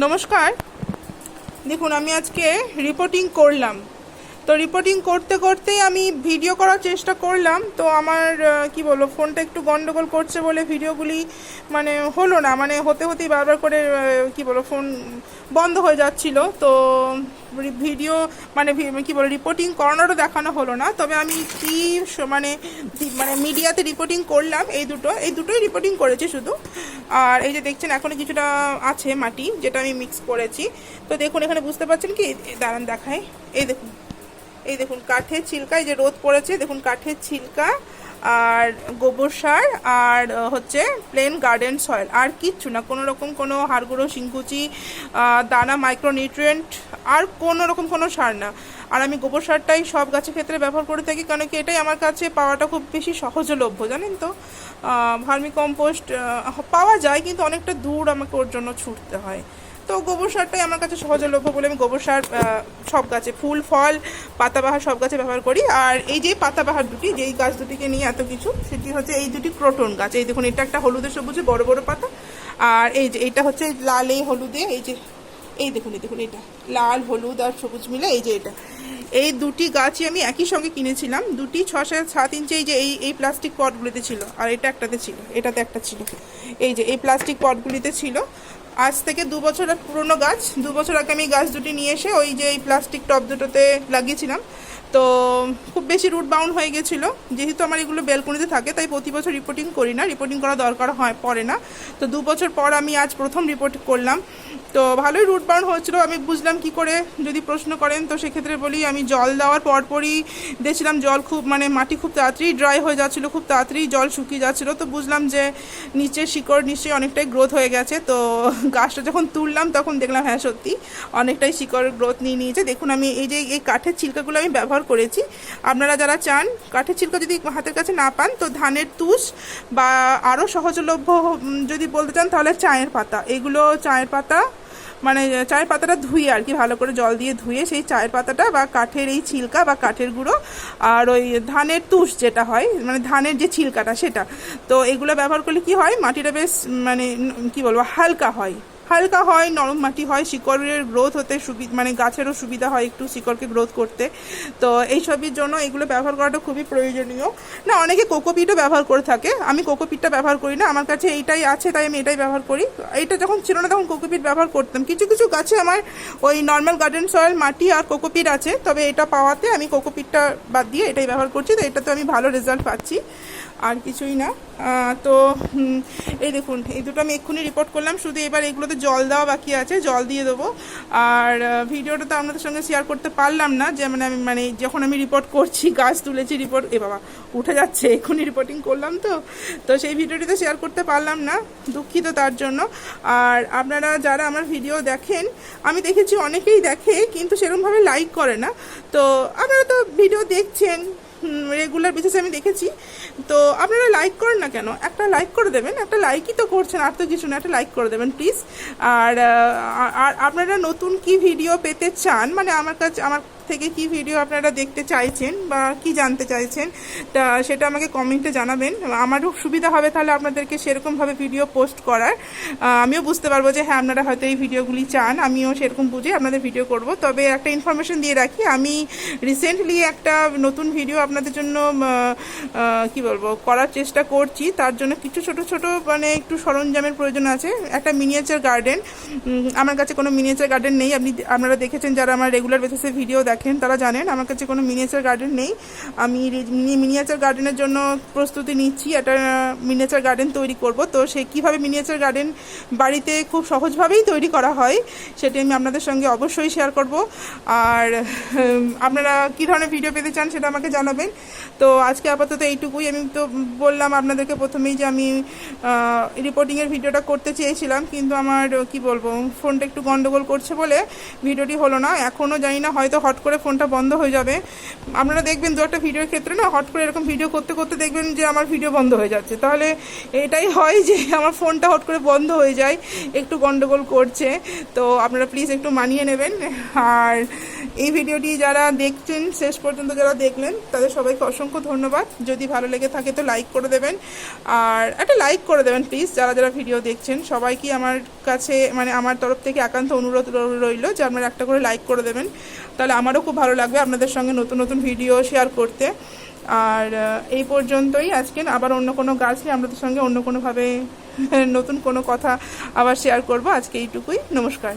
নমস্কার। দেখুন, আমি আজকে রিপোর্টিং করলাম। তো রিপোর্টিং করতে করতেই আমি ভিডিও করার চেষ্টা করলাম। তো আমার কি বলব ফোনটা একটু গন্ডগোল করছে বলে ভিডিওগুলি মানে হলো না। মানে হতে হতেই বারবার করে কি বলব ফোন বন্ধ হয়ে যাচ্ছিল। তো ভিডিও মানে ভি- কি বলব রিপোর্টিং করানোরও দেখানো হলো না। তবে আমি কি মানে মানে মিডিয়াতে রিপোর্টিং করলাম এই দুটো, এই দুটোই রিপোর্টিং করেছি শুধু। আর এই যে দেখছেন, এখনও কিছুটা আছে মাটি, যেটা আমি মিক্স করেছি। তো দেখুন, এখানে বুঝতে পারছেন কি? দাঁড়ান দেখায় এই দেখুন এই দেখুন, কাঠের ছিলকা এই যে রোদ পড়েছে, দেখুন, কাঠের ছিলকা আর গোবর সার আর হচ্ছে প্লেন গার্ডেন সয়েল আর কিচ্ছু না। কোনো রকম কোনো হাড়গুঁড়ো, শিংকুচি দানা মাইক্রোনিউট্রিয়েন্ট আর কোনো রকম কোনো সার না। আর আমি গোবর সারটাই সব গাছের ক্ষেত্রে ব্যবহার করে থাকি, কারণ কি এটাই আমার কাছে পাওয়াটা খুব বেশি সহজলভ্য, জানেন তো? ভার্মি কম্পোস্ট পাওয়া যায়, কিন্তু অনেকটা দূর আমাকে ওর জন্য ছুটতে হয়। তো গোবর সারটাই আমার কাছে সহজলভ্য বলে আমি গোবর সার সব গাছে, ফুল, ফল, পাতাবাহার সব গাছে ব্যবহার করি। আর এই যে পাতাবাহার দুটি যেই গাছ দুটিকে নিয়ে এত কিছু, সেটি হচ্ছে এই দুটি ক্রোটন গাছ। এই দেখুন, এটা একটা হলুদে সবুজে বড় বড় পাতা। আর এই যে এটা হচ্ছে লাল এই হলুদে, এই যে, এই দেখুন এই দেখুন, এটা। লাল, হলুদ আর সবুজ মিলে এই যে এটা। এই দুটি গাছই আমি একই সঙ্গে কিনেছিলাম। দুটি ছ সাত ইঞ্চি এই যে, এই এই প্লাস্টিক পটগুলিতে ছিল। আর এটা একটাতে ছিল, এটাতে একটা ছিল। এই যে, এই প্লাস্টিক পটগুলিতে ছিল। আজ থেকে দু বছর পুরনো গাছ, দু বছর আগে আমি গাছ দুটি নিয়ে এসে ওই যে এই প্লাস্টিক টপ দুটোতে লাগিয়েছিলাম। তো খুব বেশি রুট বাউন্ড হয়ে গেছিল। যেহেতু আমার এগুলো বেলকনিতে থাকে, তাই প্রতি বছর রিপোর্টিং করি না। রিপোর্টিং করা দরকার হয়, পড়ে না। তো দু বছর পর আমি আজ প্রথম রিপোর্ট করলাম। তো ভালোই রুট বাউন্ড হচ্ছিল আমি বুঝলাম কি করে যদি প্রশ্ন করেন, তো সেক্ষেত্রে বলি, আমি জল দেওয়ার পরপরই দেখছিলাম জল খুব মানে মাটি খুব তাড়াতাড়ি ড্রাই হয়ে যাচ্ছিল, খুব তাড়াতাড়ি জল শুকিয়ে যাচ্ছিল। তো বুঝলাম যে নিচের শিকড় নিশ্চয়ই অনেকটাই গ্রোথ হয়ে গেছে। তো গাছটা যখন তুললাম, তখন দেখলাম হ্যাঁ সত্যি অনেকটাই শিকড় গ্রোথ নিয়ে নিয়েছে। দেখুন, আমি এই যে এই কাঠের ছিলকাগুলো আমি ব্যবহার করেছি। আপনারা যারা চান, কাঠের ছিলকা যদি হাতের কাছে না পান, তো ধানের তুষ বা আরও সহজলভ্য যদি বলতে চান তাহলে চায়ের পাতা। এগুলো চায়ের পাতা মানে চায়ের পাতাটা ধুয়ে আর কি, ভালো করে জল দিয়ে ধুয়ে সেই চায়ের পাতাটা বা কাঠের এই ছিলকা বা কাঠের গুঁড়ো আর ওই ধানের তুষ যেটা হয় মানে ধানের যে ছিলকাটা সেটা। তো এগুলো ব্যবহার করলে কি হয়, মাটিটা বেশ মানে কি বলব, হালকা হয়। হালকা হয়, নরম মাটি হয়, শিকড়ের গ্রোথ হতে সুবিধা মানে গাছেরও সুবিধা হয় একটু শিকড়কে গ্রোথ করতে। তো এইসবের জন্য এগুলো ব্যবহার করাটা খুবই প্রয়োজনীয়। না, অনেকে কোকোপিটও ব্যবহার করে থাকে। আমি কোকোপিটটা ব্যবহার করি না, আমার কাছে এইটাই আছে, তাই আমি এটাই ব্যবহার করি। এটা যখন ছিল না, তখন কোকোপিট ব্যবহার করতাম। কিছু কিছু গাছে আমার ওই নর্মাল গার্ডেন সয়েল মাটি আর কোকোপিট আছে। তবে এটা পাওয়াতে আমি কোকোপিটটা বাদ দিয়ে এটাই ব্যবহার করছি। তো এটাতে আমি ভালো রেজাল্ট পাচ্ছি। আর কিছুই না। তো এই দেখুন, এই দুটো আমি এক্ষুনি রিপোর্ট করলাম। শুধু এবার এগুলোতে জল দেওয়া বাকি আছে, জল দিয়ে দেবো। আর ভিডিওটা তো আপনাদের সঙ্গে শেয়ার করতে পারলাম না, যে মানে আমি মানে যখন আমি রিপোর্ট করছি, গাছ তুলেছি রিপোর্ট এ বাবা, উঠে যাচ্ছে, এক্ষুনি রিপোর্টিং করলাম তো। তো সেই ভিডিওটি তো শেয়ার করতে পারলাম না, দুঃখিত তার জন্য। আর আপনারা যারা আমার ভিডিও দেখেন, আমি দেখেছি অনেকেই দেখে, কিন্তু সেরকমভাবে লাইক করে না। তো, আপনারা তো ভিডিও দেখছেন রেগুলার বেসিসে আমি দেখেছি। তো আপনারা লাইক করেন না কেন? একটা লাইক করে দেবেন, একটা লাইকই তো করছেন, আর তো কিছু না, একটা লাইক করে দেবেন প্লিজ আর আর আপনারা নতুন কি ভিডিও পেতে চান মানে আমার কাছে, আমার থেকে কি ভিডিও আপনারা দেখতে চাইছেন বা কি জানতে চাইছেন, তা সেটা আমাকে কমেন্টে জানাবেন। আমারও সুবিধা হবে তাহলে আপনাদেরকে সেরকমভাবে ভিডিও পোস্ট করার। আমিও বুঝতে পারব যে হ্যাঁ আপনারা হয়তো এই ভিডিওগুলি চান, আমিও সেরকম বুঝে আপনাদের ভিডিও করব। তবে একটা ইনফরমেশন দিয়ে রাখি, আমি রিসেন্টলি একটা নতুন ভিডিও আপনাদের জন্য কি বলব, করার চেষ্টা করছি। তার জন্য কিছু ছোট ছোট মানে একটু সরঞ্জামের প্রয়োজন আছে। একটা মিনিয়েচার গার্ডেন আমার কাছে কোনো মিনিয়েচার গার্ডেন নেই। আপনি, আপনারা দেখেছেন যারা আমার রেগুলার বেসিসে ভিডিও দেখেন, তারা জানেন আমার কাছে কোনো মিনিয়েচার গার্ডেন নেই। আমি মিনিয়েচার গার্ডেনের জন্য প্রস্তুতি নিচ্ছি, একটা মিনিয়েচার গার্ডেন তৈরি করব। তো সেই কীভাবে মিনিয়েচার গার্ডেন বাড়িতে খুব সহজভাবেই তৈরি করা হয়, সেটি আমি আপনাদের সঙ্গে অবশ্যই শেয়ার করব। আর আপনারা কী ধরনের ভিডিও পেতে চান সেটা আমাকে জানাবেন। তো আজকে আপাতত এইটুকুই। আমি তো বললাম আপনাদেরকে প্রথমেই যে আমি রিপোর্টিংয়ের ভিডিওটা করতে চেয়েছিলাম, কিন্তু আমার, কি বলব, ফোনটা একটু গন্ডগোল করছে বলে ভিডিওটি হলো না। এখনও জানি না, হয়তো হট করে ফোনটা বন্ধ হয়ে যাবে। আপনারা দেখবেন দু একটা ভিডিওর ক্ষেত্রে না, হট করে এরকম ভিডিও করতে করতে দেখবেন যে আমার ভিডিও বন্ধ হয়ে যাচ্ছে। তাহলে এটাই হয় যে আমার ফোনটা হট করে বন্ধ হয়ে যায়, একটু গন্ডগোল করছে। তো আপনারা প্লিজ একটু মানিয়ে নেবেন। আর এই ভিডিওটি যারা দেখছেন, শেষ পর্যন্ত যারা দেখলেন, তাদের সবাইকে অসংখ্য ধন্যবাদ। যদি ভালো লেগে থাকে তো লাইক করে দেবেন। আর একটা লাইক করে দেবেন প্লিজ যারা যারা ভিডিও দেখছেন, সবাইকে আমার কাছে মানে আমার তরফ থেকে একান্ত অনুরোধ রইল যে আপনারা একটা করে লাইক করে দেবেন। তাহলে আমারও খুব ভালো লাগবে আপনাদের সঙ্গে নতুন নতুন ভিডিও শেয়ার করতে। আর এই পর্যন্তই আজকে। আবার অন্য কোনো গাছ আপনাদের সঙ্গে অন্য কোনোভাবে নতুন কোনো কথা আবার শেয়ার করব। আজকে এইটুকুই। নমস্কার।